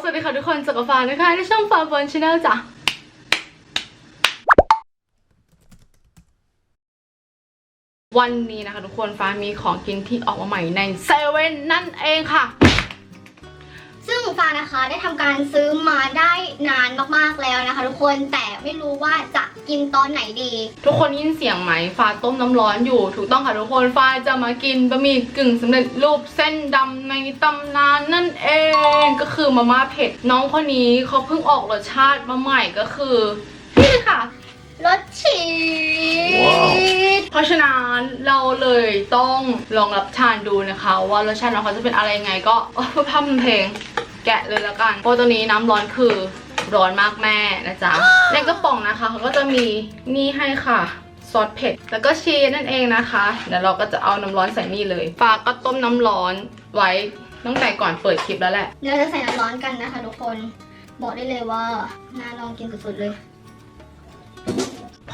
สวัสดีค่ะทุกคนจักกับฟ้านะคะในช่องฟ้าบนชาแนลจ้ะวันนี้นะคะทุกคนฟ้ามีของกินที่ออกมาใหม่ในเซเว่นนั่นเองค่ะ ซึ่งฟ้านะคะได้ทำการซื้อมาได้นานมากๆแล้วนะคะ ทุกคนแต่ไม่รู้ว่าจะกินตอนไหนดี ทุกคนยินเสียงไหมฟ้าต้มน้ำร้อนอยู่ ถูกต้องค่ะทุกคนฟ้าจะมากินบะหมี่กึ่งสำเร็จรูปเส้นดำในตำนานนั่นเองก็คือมาม่าเผ็ดน้องคนนี้เขาเพิ่งออกรสชาติมาใหม่ก็คือนี่ค่ะ เพราะฉะนั้นเราเลยต้องลองรับทานดูนะคะ ว่ารสชาติของเขาจะเป็นอะไรยังไงก็โอ้พำเพลงแกะเลยแล้วกันเพราะตัวนี้น้ำร้อนคือร้อนมากแม่นะจ๊ะในกระป๋องนะคะเขาก็จะมีนี่ให้ค่ะซอสเผ็ดแล้วก็ชีสนั่นเองนะคะเดี๋ยวเราก็จะเอาน้ำร้อนใส่นี่เลยปลาก็ต้มน้ำร้อนไว้ตั้งแต่ก่อนเปิดคลิปแล้วแหละเดี๋ยวเราจะใส่น้ำร้อนกันนะคะทุกคน บอกได้เลยว่าน่าลองกินสุดๆเลย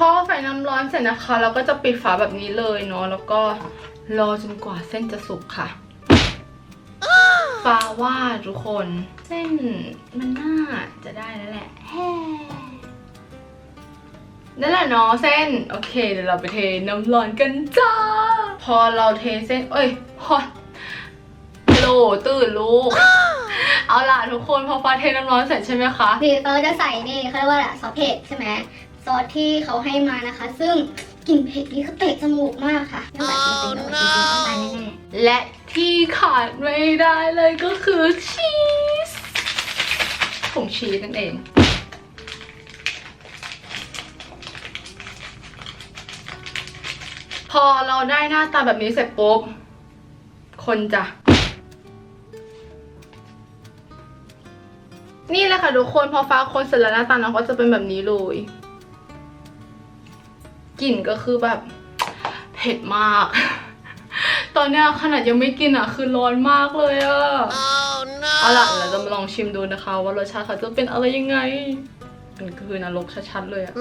พอใส่น้ำร้อนเสร็จนะคะ เราก็จะปิดฝาแบบนี้เลยเนาะแล้วก็รอจนกว่าเส้นจะสุกค่ะฟ้าว่าทุกคน เส้นมันน่าจะได้แล้วแหละแฮ่นั่นแหละเนาะเส้น โอเค เดี๋ยวเราไปเทน้ำร้อนกันจ้า พอเราเทเส้น เอ้ยพอฮัลโลตื่นลูก เอาล่ะทุกคนพอฟ้าเทน้ำร้อนเสร็จใช่ไหมคะนี่เราจะใส่นี่เขาเรียกว่าซอสเผ็ดใช่ไหม อสที่เขาให้มานะคะ ซึ่งกลิ่นเผ็ดนี่คือเตะจมูกมากค่ะไม่ไหวจริงๆไม่ไหวจริงๆต้องตายแน่และที่ขาดไม่ได้เลยก็คือชีสผงชีสนั่นเอง พอเราได้หน้าตาแบบนี้เสร็จปุ๊บ คนจะนี่แหละค่ะทุกคนพอฟ้าคนเสร็จแล้วหน้าตาน้องก็จะเป็นแบบนี้เลย กลิ่นก็คือแบบเผ็ดมาก ตอนเนี้ยขนาดยังไม่กินอะ คือร้อนมากเลยอะเอาล่ะเราจะมาลองชิมดูนะคะ ว่ารสชาติเขาจะเป็นอะไรยังไงมันคือนรกชัดๆเลยอะ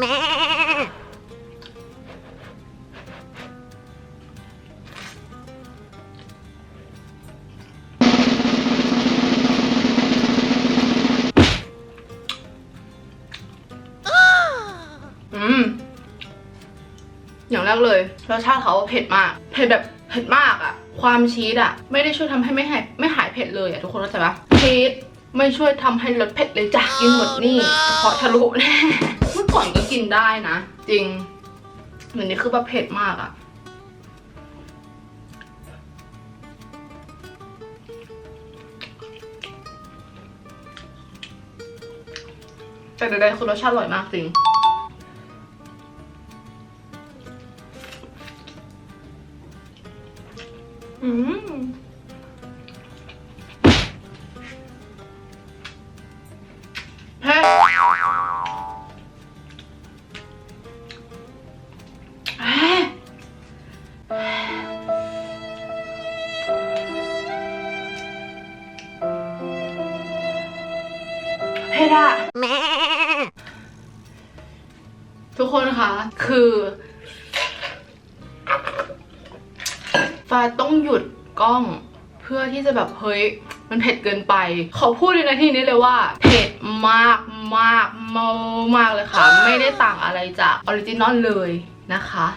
อย่างแรกเลยรสชาติเขาเผ็ดมาก เผ็ดแบบเผ็ดมากอะความชีสอะไม่ได้ช่วยทำให้ไม่หายไม่หายเผ็ดเลยอะทุกคนเข้าใจปะชีสไม่ช่วยทำให้ลดเผ็ดเลยจ้ะกินหมดนี่เพราะทะลุแน่เมื่อก่อนก็กินได้นะ จริงเหมือนนี้คือแบบเผ็ดมากอะแต่ใดๆคือรสชาติอร่อยมากจริง เผ็ดเอ๊ะเผ็ดอะทุกคนคะคือ ฟ้าต้องหยุดกล้องเพื่อที่จะแบบเฮ้ยมันเผ็ดเกินไป ขอพูดในนาทีนี้เลยว่า เผ็ดมากมากมากมากเลยค่ะ ไม่ได้ต่างอะไรจากออริจินอลเลยนะคะ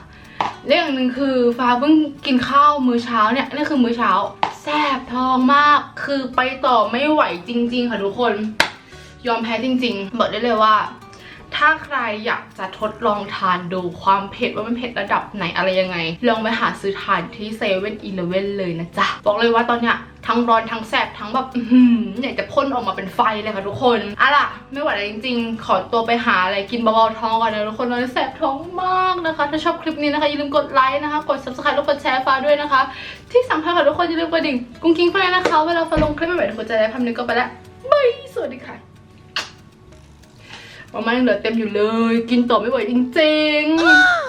เรื่องหนึ่งคือฟ้าเพิ่งกินข้าวมื้อเช้าเนี่ยนี่คือมื้อเช้าแซ่บท้องมาก คือไปต่อไม่ไหวจริง ๆ ค่ะทุกคน ยอมแพ้จริง ๆ บอกได้เลยว่า ถ้าใครอยากจะทดลองทานดูความเผ็ดว่ามันเผ็ดระดับไหนอะไรยังไง ลองไปหาซื้อทานที่เซเว่นอีเลเว่นเลยนะจ๊ะ บอกเลยว่าตอนเนี้ยทั้งร้อนทั้งแสบทั้งแบบอื้อหืออยากจะพ่นออกมาเป็นไฟเลยค่ะทุกคนอะล่ะ ไม่ไหวแล้วจริง ๆ ขอตัวไปหาอะไรกินเบาๆท้องก่อนนะทุกคนตอนนี้แสบท้องมากนะคะ ถ้าชอบคลิปนี้นะคะอย่าลืมกดไลค์นะคะ กด subscribe แล้วกดแชร์ฟ้าด้วยนะคะ ที่สำคัญค่ะทุกคนอย่าลืมกระดิ่งกุ้งกิ้งฟ้านะคะ เวลาฟ้าลงคลิปใหม่ๆทุกคนจะได้ภาพนี้ก็ไปแล้วบายสวัสดีค่ะ มาม่ายังเหลือเต็มอยู่เลย กินต่อไม่ไหวจริงๆ